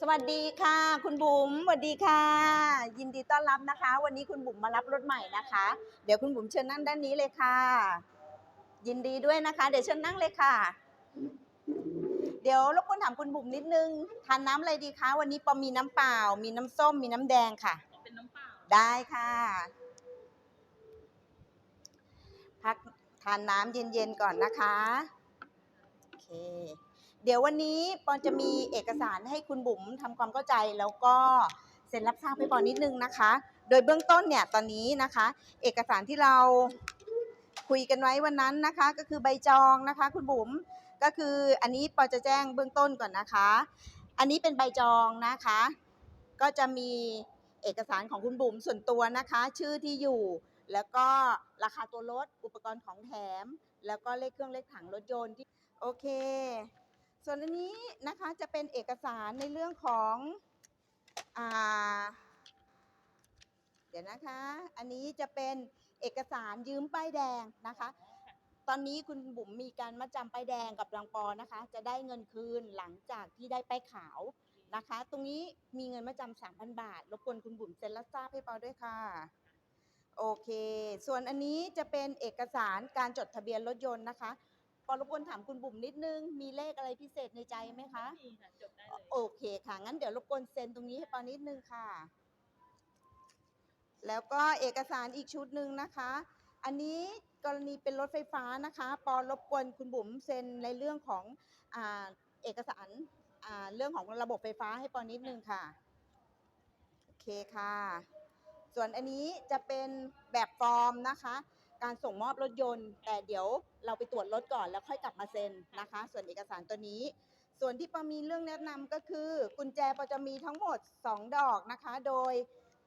สวัสดีค่ะ คุณบุ๋มสวัสดีค่ะ ยินดีต้อนรับนะคะ วันนี้คุณบุ๋มมารับรถใหม่นะคะ เดี๋ยวคุณบุ๋มเชิญนั่งด้านนี้เลยค่ะ ยินดีด้วยนะคะ เดี๋ยวเชิญนั่งเลยค่ะ เดี๋ยวรบกวนถามคุณบุ๋มนิดนึงทานน้ำอะไรดีคะวันนี้ปอมีน้ำเปล่า มีน้ำส้มมีน้ำแดงค่ะเป็นน้ำเปล่าได้ค่ะ พักทานน้ำเย็นๆก่อนนะคะโอเค เดี๋ยววันนี้ปอนจะมีเอกสารให้คุณบุ๋มทำความเข้าใจแล้วก็เซ็นรับทราบให้ปอนนิดนึงนะคะ โดยเบื้องต้นเนี่ยตอนนี้นะคะ เอกสารที่เราคุยกันไว้วันนั้นนะคะ ก็คือใบจองนะคะ คุณบุ๋มก็คืออันนี้ปอจะแจ้งเบื้องต้นก่อนนะคะ อันนี้เป็นใบจองนะคะ ก็จะมีเอกสารของคุณบุ๋มส่วนตัวนะคะ ชื่อที่อยู่แล้วก็ราคาตัวรถ อุปกรณ์ของแถม แล้วก็เลขเครื่องเลขถังรถยนต์ที่โอเค ส่วนอันนี้นะคะจะเป็นเอกสารในเรื่องของอ่าเดี๋ยวนะคะ อันนี้จะเป็นเอกสารยืมป้ายแดงนะคะ ตอนนี้คุณบุ๋มมีการมัดจำป้ายแดงกับรังปอนะคะ จะได้เงินคืนหลังจากที่ได้ป้ายขาวนะคะ ตรงนี้มีเงินมัดจำสามพันบาท รบกวนคุณบุ๋มเซ็นรับทราบให้ปอด้วยค่ะโอเค ส่วนอันนี้จะเป็นเอกสารการจดทะเบียนรถยนต์นะคะ ปอรบกวนถามคุณบุ๋มนิดนึง มีเลขอะไรพิเศษในใจไหมคะ มีค่ะจดได้เลยโอเคค่ะ งั้นเดี๋ยวรบกวนเซ็นตรงนี้ให้ปอนิดนึงค่ะ แล้วก็เอกสารอีกชุดหนึ่งนะคะ อันนี้กรณีเป็นรถไฟฟ้านะคะ ปอรบกวนคุณบุ๋มเซ็นในเรื่องของอาเอกสารอ่าเรื่องของระบบไฟฟ้าให้ปอนิดนึงค่ะ โอเคค่ะ ส่วนอันนี้จะเป็นแบบฟอร์มนะคะ การส่งมอบรถยนต์ แต่เดี๋ยวเราไปตรวจรถก่อนแล้วค่อยกลับมาเซ็นนะคะ ส่วนเอกสารตัวนี้ ส่วนที่ปอมีเรื่องแนะนำก็คือ กุญแจปอจะมีทั้งหมด 2 ดอกนะคะ โดย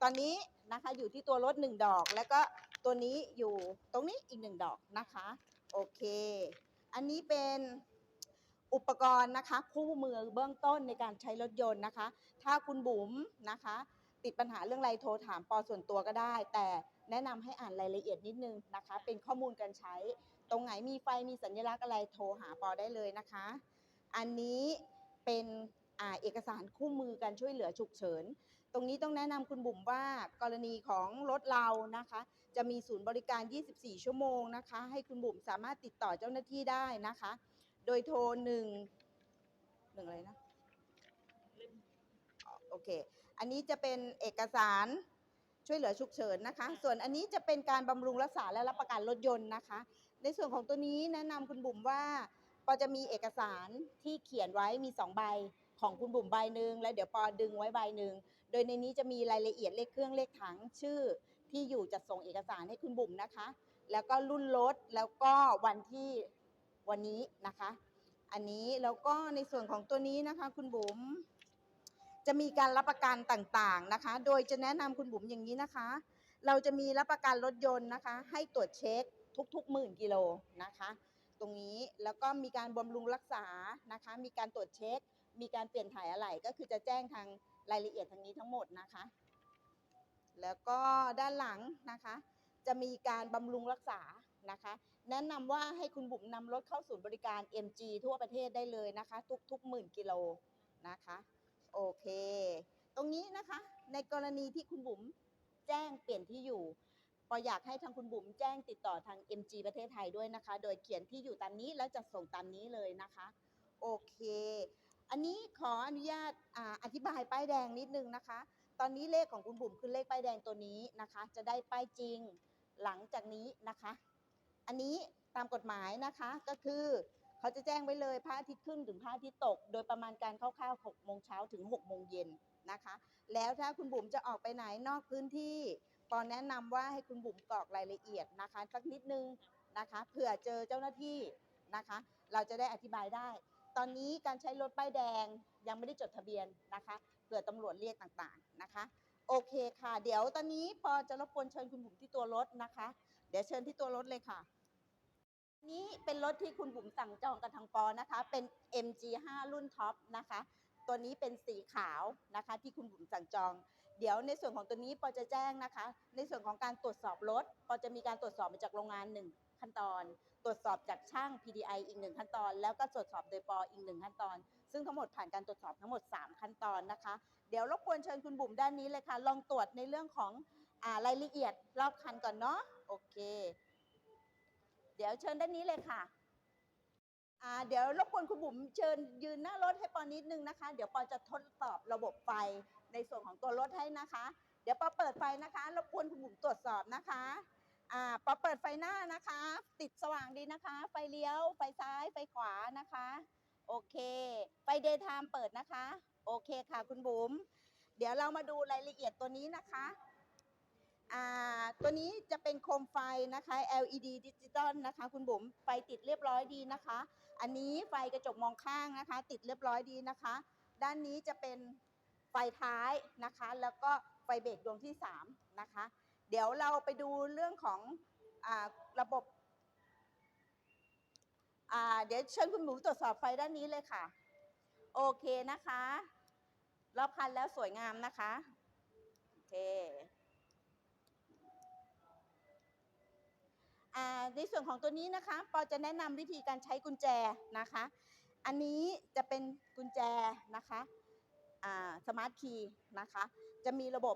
ตอนนี้นะคะอยู่ที่ตัวรถ 1 ดอก แล้วก็ตัวนี้อยู่ตรงนี้อีก 1 ดอกนะคะ โอเค อันนี้เป็นอุปกรณ์นะคะคู่มือเบื้องต้นในการใช้รถยนต์นะคะ ถ้าคุณบุ๋มนะคะ ติดปัญหาเรื่องอะไรโทรถามปอส่วนตัวก็ได้ แต่แนะนำให้อ่านรายละเอียดนิดนึงนะคะ เป็นข้อมูลการใช้ ตรงไหนมีไฟมีสัญลักษณ์อะไรโทรหาปอได้เลยนะคะ อันนี้เป็นอเอกสารคู่มือการช่วยเหลือฉุกเฉิน ตรงนี้ต้องแนะนำคุณบุ๋มว่ากรณีของรถเรานะคะ จะมีศูนย์บริการ 24 ชั่วโมงนะคะ ให้คุณบุ๋มสามารถติดต่อเจ้าหน้าที่ได้นะคะ โดยโทรหนึ่งหนึ่งอะไรนะโอเค อันนี้จะเป็นเอกสารช่วยเหลือฉุกเฉินนะคะ ส่วนอันนี้จะเป็นการบำรุงรักษาและรับประกันรถยนต์นะคะ ในส่วนของตัวนี้แนะนำคุณบุ๋มว่าปอจะมีเอกสารที่เขียนไว้มีสองใบของคุณบุ๋มใบหนึ่งแล้วเดี๋ยวปอดึงไว้ใบหนึ่งโดยในนี้จะมีรายละเอียดเลขเครื่องเลขถังชื่อที่อยู่จัดส่งเอกสารให้คุณบุ๋มนะคะ แล้วก็รุ่นรถแล้วก็วันที่วันนี้นะคะ อันนี้แล้วก็ในส่วนของตัวนี้นะคะ คุณบุ๋ม จะมีการรับประกันต่างๆนะคะ โดยจะแนะนำคุณบุ๋มอย่างนี้นะคะ เราจะมีรับประกันรถยนต์นะคะ ให้ตรวจเช็คทุกๆหมื่นกิโลนะคะ ตรงนี้แล้วก็มีการบำรุงรักษานะคะ มีการตรวจเช็ค มีการเปลี่ยนถ่ายอะไหล่ก็คือจะแจ้งทางรายละเอียดทางนี้ทั้งหมดนะคะ แล้วก็ด้านหลังนะคะ จะมีการบำรุงรักษานะคะ แนะนำว่าให้คุณบุ๋มนำรถเข้าศูนย์บริการ MG ทั่วประเทศได้เลยนะคะ ทุกๆหมื่นกิโลนะคะ โอเค ตรงนี้นะคะ ในกรณีที่คุณบุ๋มแจ้งเปลี่ยนที่อยู่ปออยากให้ทางคุณบุ๋มแจ้งติดต่อทาง MG ประเทศไทยด้วยนะคะ โดยเขียนที่อยู่ตามนี้แล้วจะส่งตามนี้เลยนะคะ โอเค อันนี้ขออนุญาตอาอธิบายป้ายแดงนิดนึงนะคะ ตอนนี้เลขของคุณบุ๋มคือเลขป้ายแดงตัวนี้นะคะ จะได้ป้ายจริงหลังจากนี้นะคะ อันนี้ตามกฎหมายนะคะก็คือ เขาจะแจ้งไว้เลยพระอาทิตย์ขึ้นถึงพระอาทิตย์ตก โดยประมาณการคร่าวๆ6โมงเช้าถึง6โมงเย็นนะคะ แล้วถ้าคุณบุ๋มจะออกไปไหนนอกพื้นที่ปอแนะนำว่าให้คุณบุ๋มกรอกรายละเอียดนะคะสักนิดนึงนะคะเผื่อเจอเจ้าหน้าที่นะคะ เราจะได้อธิบายได้ ตอนนี้การใช้รถป้ายแดงยังไม่ได้จดทะเบียนนะคะเผื่อตำรวจเรียกต่างๆนะคะโอเคค่ะ เดี๋ยวตอนนี้ปอจะรบกวนเชิญคุณบุ๋มที่ตัวรถนะคะ เดี๋ยวเชิญที่ตัวรถเลยค่ะ นี้เป็นรถที่คุณบุ๋มสั่งจองกับทางปอนะคะ เป็น MG5 รุ่นท็อปนะคะ ตัวนี้เป็นสีขาวนะคะ ที่คุณบุ๋มสั่งจอง เดี๋ยวในส่วนของตัวนี้ปอจะแจ้งนะคะ ในส่วนของการตรวจสอบรถปอจะมีการตรวจสอบมาจากโรงงานหนึ่งขั้นตอน ตรวจสอบจากช่าง PDI อีกหนึ่งขั้นตอน แล้วก็ตรวจสอบโดยปออีกหนึ่งขั้นตอน ซึ่งทั้งหมดผ่านการตรวจสอบทั้งหมด 3 ขั้นตอนนะคะ เดี๋ยวรบกวนเชิญคุณบุ๋มด้านนี้เลยค่ะ ลองตรวจในเรื่องของอรายละเอียดรอบคันก่อนเนาะ โอเค เดี๋ยวเชิญด้านนี้เลยค่ะอ่าเดี๋ยวรบกวนคุณบุ๋มเชิญยืนหน้ารถให้ปอนิดนึงนะคะ เดี๋ยวปอจะทดสอบระบบไฟในส่วนของตัวรถให้นะคะ เดี๋ยวปอเปิดไฟนะคะรบกวนคุณบุ๋มตรวจสอบนะคะอ่าปอเปิดไฟหน้านะคะ ติดสว่างดีนะคะ ไฟเลี้ยว ไฟซ้าย ไฟขวานะคะ โอเค ไฟเดย์ไทม์เปิดนะคะ โอเคค่ะคุณบุ๋มเดี๋ยวเรามาดูรายละเอียดตัวนี้นะคะ ตัวนี้จะเป็นโคมไฟนะคะ LED ดิจิตอลนะคะ คุณบุ๋มไฟติดเรียบร้อยดีนะคะ อันนี้ไฟกระจกมองข้างนะคะ ติดเรียบร้อยดีนะคะ ด้านนี้จะเป็นไฟท้ายนะคะ แล้วก็ไฟเบรกดวงที่3นะคะ เดี๋ยวเราไปดูเรื่องของอระบบเดี๋ยวเชิญคุณหมูตรวจสอบไฟด้านนี้เลยค่ะ โอเคนะคะรอบคันแล้วสวยงามนะคะ โอเค ในส่วนของตัวนี้นะคะปอจะแนะนำวิธีการใช้กุญแจนะคะ อันนี้จะเป็นกุญแจนะคะสมาร์ทคีย์นะคะ จะมีระบบ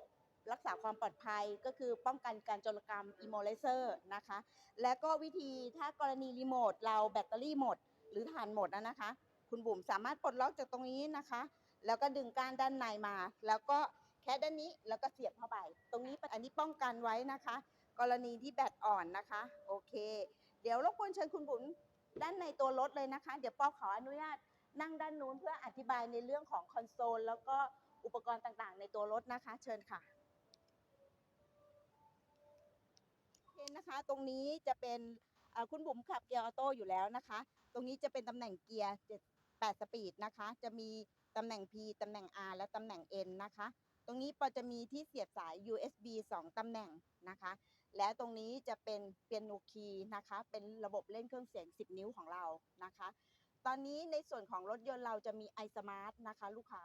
รักษาความปลอดภัยก็คือป้องกันการโจรกรรม i m m o l i z e r นะคะ และก็วิธีถ้ากรณีรีโมทเราแบตเตอรี่หมด หรือถ่านหมดนะนะคะ คุณบุ๋มสามารถปลดล็อกจากตรงนี้นะคะ แล้วก็ดึงก้านด้านในมา แล้วก็แค่ด้านนี้แล้วก็เสียบเข้าไป ตรงนี้อันนี้ป้องกันไว้นะคะ กรณีที่แบตอ่อนนะคะ โอเค เดี๋ยวรบกวนเชิญคุณบุ๋มด้านในตัวรถเลยนะคะ เดี๋ยวปอขออนุญาตนั่งด้านนู้นเพื่ออธิบายในเรื่องของคอนโซล แล้วก็อุปกรณ์ต่างๆ ในตัวรถนะคะ เชิญค่ะโอเคนะคะ ตรงนี้จะเป็นคุณบุ๋มขับเกียร์ออโต้อยู่แล้วนะคะ ตรงนี้จะเป็นตำแหน่งเกียร์7 8 สปีดนะคะ จะมี ตำแหน่ง P ตำแหน่ง R และตำแหน่ง N นะคะ ตรงนี้ปอจะมีที่เสียบสาย USB 2 ตำแหน่งนะคะ และตรงนี้จะเป็นเปียโนคีย์นะคะ เป็นระบบเล่นเครื่องเสียง 10 นิ้วของเรานะคะ ตอนนี้ในส่วนของรถยนต์เราจะมี iSmart นะคะ ลูกค้า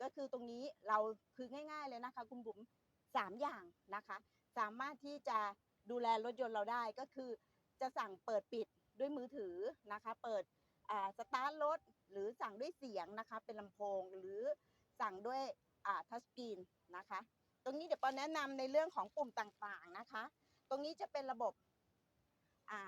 ก็คือตรงนี้เราคือง่าย ๆเลยนะคะ คุณบุ๋ม3 อย่างนะคะ สามารถที่จะดูแลรถยนต์เราได้ก็คือ จะสั่งเปิดปิดด้วยมือถือนะคะ เปิด สตาร์ทรถหรือสั่งด้วยเสียงนะคะ เป็นลำโพงหรือสั่งด้วยอ่าทัชสกรีนนะคะ ตรงนี้เดี๋ยวปอแนะนำในเรื่องของปุ่มต่างๆนะคะ ตรงนี้จะเป็นระบบอ่า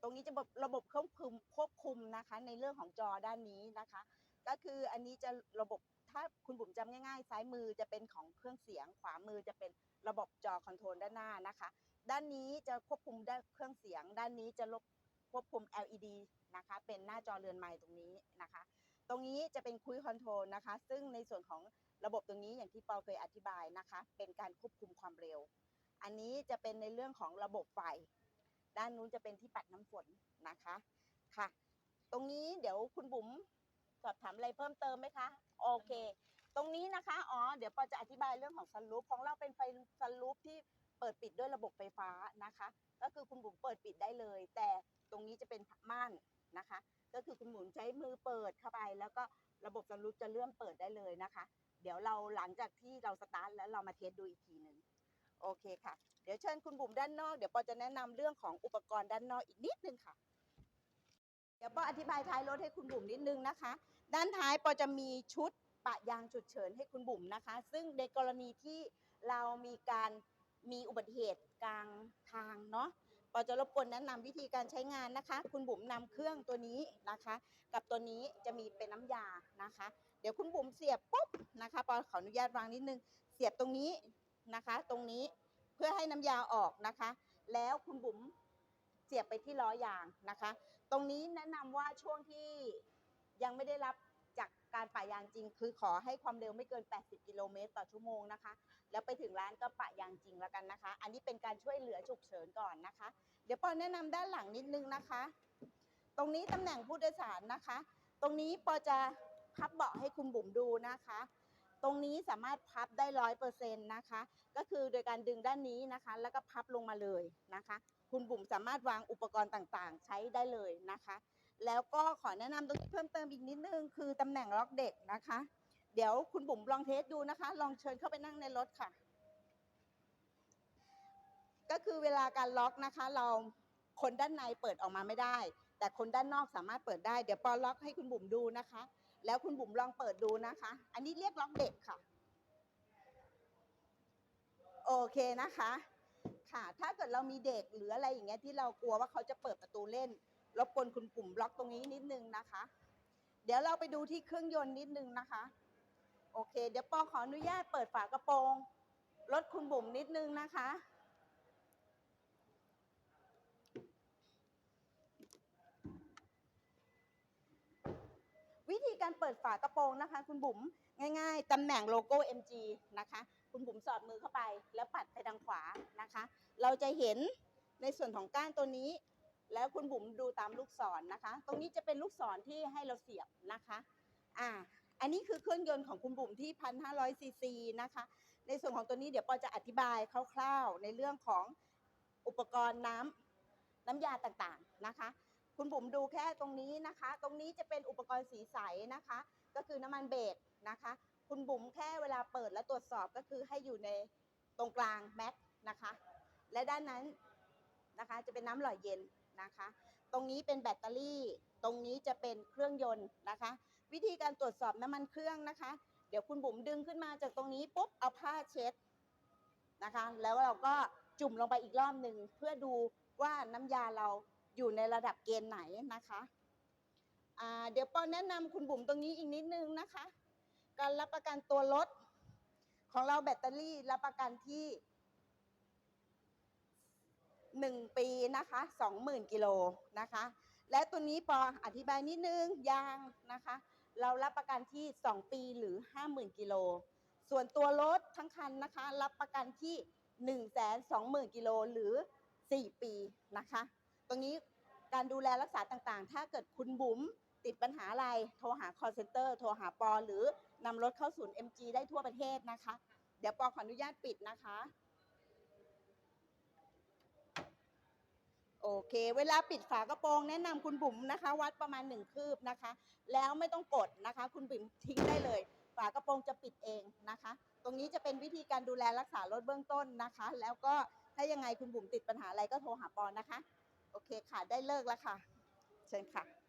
ตรงนี้จะระบบระบบควบคุมควบคุมนะคะ ในเรื่องของจอด้านนี้นะคะ ก็คืออันนี้จะระบบถ้าคุณบุ๋มจำง่ายๆ ซ้ายมือจะเป็นของเครื่องเสียง ขวามือจะเป็นระบบจอคอนโทรลด้านหน้านะคะ ด้านนี้จะควบคุมด้านเครื่องเสียง ด้านนี้จะลบ ควบคุม LED นะคะเป็นหน้าจอเรือนไม้ตรงนี้นะคะ ตรงนี้จะเป็นคุยคอนโทรลนะคะ ซึ่งในส่วนของระบบตรงนี้อย่างที่ปอเคยอธิบายนะคะ เป็นการควบคุมความเร็ว อันนี้จะเป็นในเรื่องของระบบไฟ ด้านนู้นจะเป็นที่ปัดน้ำฝนนะคะค่ะ ตรงนี้เดี๋ยวคุณบุ๋มสอบถามอะไรเพิ่มเติมไหมคะ โอเค ตรงนี้นะคะ อ๋อ เดี๋ยวปอจะอธิบายเรื่องของซันรูฟของเราเป็นไฟซันรูฟที่ เปิดปิดด้วยระบบไฟฟ้านะคะ ก็คือคุณบุ๋มเปิดปิดได้เลย แต่ตรงนี้จะเป็นม่านนะคะ ก็คือคุณบุ๋มใช้มือเปิดเข้าไป แล้วก็ระบบซันรูฟจะเลื่อนเปิดได้เลยนะคะ เดี๋ยวเราหลังจากที่เราสตาร์ทแล้วเรามาเทสดูอีกทีหนึ่งโอเคค่ะ เดี๋ยวเชิญคุณบุ๋มด้านนอก เดี๋ยวปอจะแนะนำเรื่องของอุปกรณ์ด้านนอกอีกนิดนึงค่ะ เดี๋ยวปออธิบายท้ายรถให้คุณบุ๋มนิดนึงนะคะ ด้านท้ายปอจะมีชุดปะยางฉุกเฉินให้คุณบุ๋มนะคะ ซึ่งในกรณีที่เรามีการ มีอุบัติเหตุกลางทางเนาะปอจะรบกวนแนะนำวิธีการใช้งานนะคะ คุณบุ๋มนำเครื่องตัวนี้นะคะ กับตัวนี้จะมีเป็นน้ำยานะคะ เดี๋ยวคุณบุ๋มเสียบปุ๊บนะคะปอขออนุญาตวางนิดนึง เสียบตรงนี้นะคะ ตรงนี้เพื่อให้น้ำยาออกนะคะ แล้วคุณบุ๋มเสียบไปที่ล้อยางนะคะ ตรงนี้แนะนำว่าช่วงที่ยังไม่ได้รับจากการปะยางจริง คือขอให้ความเร็วไม่เกิน 80 กิโลเมตรต่อชั่วโมงนะคะ แล้วไปถึงร้านก็ปะยาง ฉุกเฉินก่อนนะคะ เดี๋ยวปอแนะนำด้านหลังนิดนึงนะคะ ตรงนี้ตำแหน่งผู้โดยสารนะคะ ตรงนี้ปอจะพับเบาะให้คุณบุ๋มดูนะคะ ตรงนี้สามารถพับได้ร้อยเปอร์เซ็นต์นะคะ ก็คือโดยการดึงด้านนี้นะคะ แล้วก็พับลงมาเลยนะคะ คุณบุ๋มสามารถวางอุปกรณ์ต่างๆ ใช้ได้เลยนะคะ แล้วก็ขอแนะนำตรงนี้เพิ่มเติมอีกนิดนึง คือตำแหน่งล็อกเด็กนะคะ เดี๋ยวคุณบุ๋มลองเทสดูนะคะ ลองเชิญเข้าไปนั่งในรถค่ะ ก็คือเวลาการล็อกนะคะ เราคนด้านในเปิดออกมาไม่ได้ แต่คนด้านนอกสามารถเปิดได้เดี๋ยวปอล็อกให้คุณบุ๋มดูนะคะ แล้วคุณบุ๋มลองเปิดดูนะคะ อันนี้เรียกล็อกเด็กค่ะ โอเคนะคะ ค่ะ ถ้าเกิดเรามีเด็กหรืออะไรอย่างเงี้ยที่เรากลัวว่าเขาจะเปิดประตูเล่น รบกวนคุณปุ่มล็อกตรงนี้นิดนึงนะคะ เดี๋ยวเราไปดูที่เครื่องยนต์นิดนึงนะคะ โอเค เดี๋ยวปอขออนุญาตเปิดฝากระโปรงรถคุณบุ๋มนิดนึงนะคะ วิธีการเปิดฝากระโปรงนะคะ คุณบุ๋มง่ายๆตำแหน่งโลโก้ MG นะคะ คุณบุ๋มสอดมือเข้าไป แล้วปัดไปทางขวานะคะ เราจะเห็นในส่วนของก้านตัวนี้ แล้วคุณบุ๋มดูตามลูกศรนะคะ ตรงนี้จะเป็นลูกศรที่ให้เราเสียบนะคะอ่าอันนี้คือเครื่องยนต์ของคุณบุ๋มที่ 1,500 ซีซีนะคะ ในส่วนของตัวนี้เดี๋ยวปอจะอธิบายคร่าวๆ ในเรื่องของอุปกรณ์น้ำน้ำยาต่างๆนะคะ คุณบุ๋มดูแค่ตรงนี้นะคะ ตรงนี้จะเป็นอุปกรณ์สีใสนะคะ ก็คือน้ำมันเบรกนะคะ คุณบุ๋มแค่เวลาเปิดและตรวจสอบก็คือให้อยู่ในตรงกลางแม็กนะคะ และด้านนั้นนะคะจะเป็นน้ำหล่อเย็นนะคะ ตรงนี้เป็นแบตเตอรี่ ตรงนี้จะเป็นเครื่องยนต์นะคะ วิธีการตรวจสอบน้ำมันเครื่องนะคะ เดี๋ยวคุณบุ๋มดึงขึ้นมาจากตรงนี้ปุ๊บเอาผ้าเช็ดนะคะ แล้วเราก็จุ่มลงไปอีกรอบหนึ่งเพื่อดูว่าน้ำยาเรา อยู่ในระดับเกณฑ์ไหนนะคะเดี๋ยวปอแนะนำคุณบุ๋มตรงนี้อีกนิดนึงนะคะ การรับประกันตัวรถของเราแบตเตอรี่รับประกันที่หนึ่งปีนะคะสองหมื่นกิโลนะคะ และตัวนี้ปออธิบายนิดนึงยางนะคะ เรารับประกันที่2ปีหรือ50,000กิโล ส่วนตัวรถทั้งคันนะคะ รับประกันที่1 2 0 0 0 0กิโลหรือ4ปีนะคะ ตรงนี้การดูแลรักษาต่างๆ ถ้าเกิดคุณบุ๋มติดปัญหาอะไร โทรหา call center โทรหาปอ หรือนำรถเข้าศูนย์ MG ได้ทั่วประเทศนะคะ เดี๋ยวปอขออนุญาตปิดนะคะ โอเค เวลาปิดฝากระโปรงแนะนำคุณบุ๋มนะคะ วัดประมาณหนึ่งคืบนะคะ แล้วไม่ต้องกดนะคะ คุณบุ๋มทิ้งได้เลย ฝากระโปรงจะปิดเองนะคะ ตรงนี้จะเป็นวิธีการดูแลรักษารถเบื้องต้นนะคะ แล้วก็ถ้ายังไงคุณบุ๋มติดปัญหาอะไรก็โทรหาปอนนะคะ โอเคค่ะ ได้เลิกแล้วค่ะ เชิญค่ะ